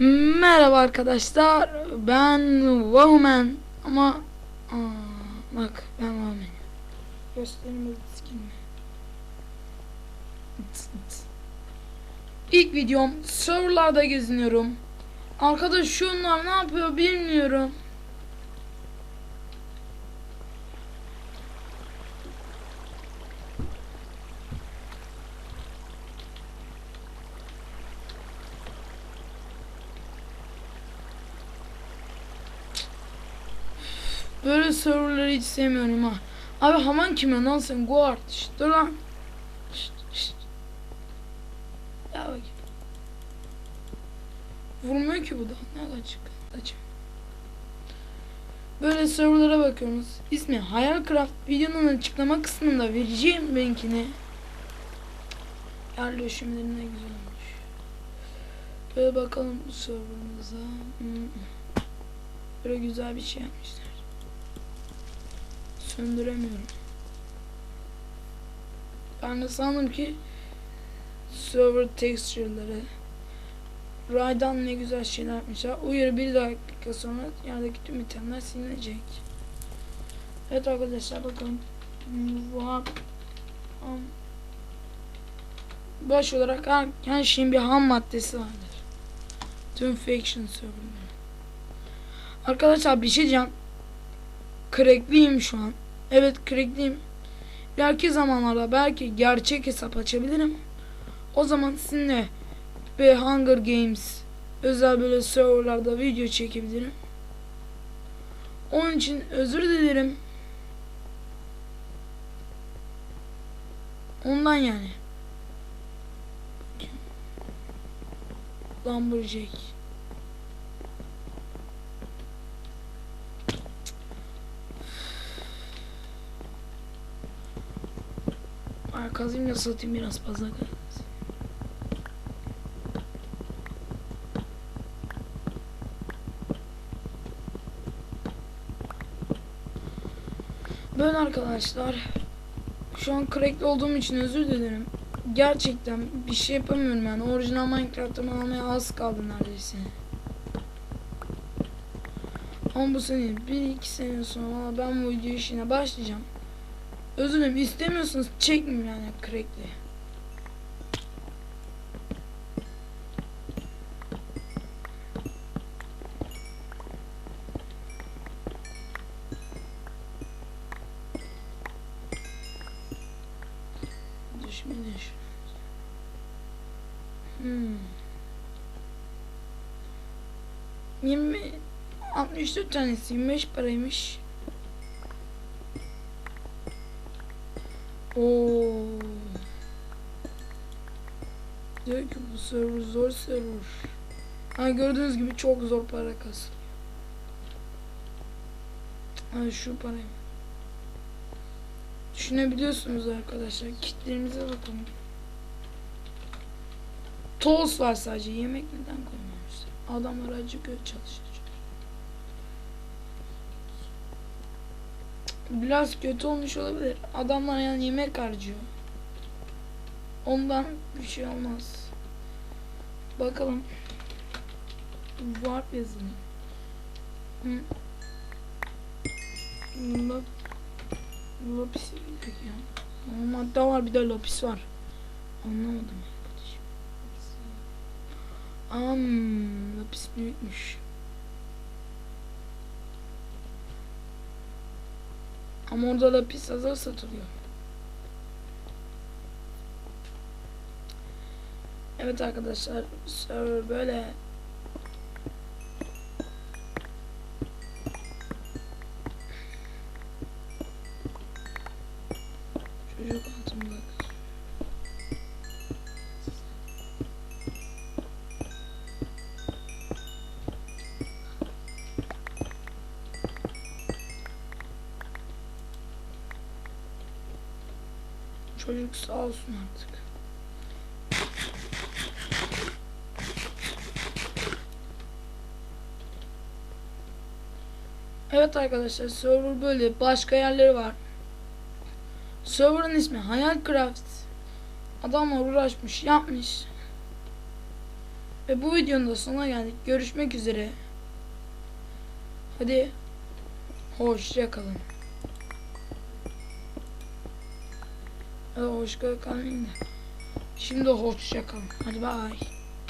Merhaba arkadaşlar. Ben Woman ama aa, bak ben Woman. Göstereyim skinimi. İlk videom serverlarda geziniyorum. Arkadaş şunlar ne yapıyor bilmiyorum. Böyle serverları hiç sevmiyorum ha. Abi Haman kime lan sen guard. Şşt, dur lan. Şşt, şşt. Ya bak. Vurmuyor ki bu da. Ne açık. Açık. Böyle serverlara bakıyoruz. İsmi Hayalcraft. Videonun açıklama kısmında vereceğim linkini. Yer döşemeleri ne güzel olmuş. Böyle bakalım bu serverımıza. Hmm. Böyle güzel bir şey yapmışlar. Söndüremiyorum. Ben de sandım ki server texture'ları Ray'dan ne güzel şeyler yapmışlar. Uyarı bir dakika sonra yerdeki tüm itemler silinecek. Evet arkadaşlar. Um, baş olarak her, her şeyin bir ham maddesi vardır. Tüm faction serverları. Arkadaşlar bir şey diyeceğim. Crackliyim şu an. Evet crackliyim. İleriki zamanlarda belki gerçek hesap açabilirim. O zaman sizinle ve Hunger Games özel böyle serverlarda video çekebilirim. Onun için özür dilerim. Ondan yani. Lumberjack. Kazayım da satayım biraz fazla. Böyle arkadaşlar. Şu an crackli olduğum için özür dilerim. Gerçekten bir şey yapamıyorum yani. Orijinal Minecraft'ımı almaya az kaldı neredeyse. Ama bu sene bir iki sene sonra ben bu video işine başlayacağım. Özür dilerim istemiyorsanız çekmeyeyim yani crackli. Düşme düş. Hmm. 20 64 tanesi 25 paraymış. Oo. Diyor ki bu server zor server. Ha gördüğünüz gibi çok zor para kasılıyor. Ha şu parayı. Düşünebiliyorsunuz arkadaşlar. Kitlerimize bakalım. Toz var sadece. Yemek neden koymamışlar? Adamlar acıkıyor çalışacak. Biraz kötü olmuş olabilir. Adamlar yani yemek harcıyor. Ondan bir şey olmaz. Bakalım. Warp yazın. Lop, lopis ya. Ama Madde var bir de lopis var. Anlamadım. Am, lopis büyükmüş. Ama orada da pis hazır satılıyor. Evet arkadaşlar server böyle Çocuk sağ olsun artık. Evet arkadaşlar server böyle başka yerleri var. Server'ın ismi Hayalcraft. Adamlar uğraşmış yapmış. Ve bu videonun da sonuna geldik. Görüşmek üzere. Hadi hoşça kalın. Hadi hoşça kalın. Şimdi hoşça kalın. Hadi bay.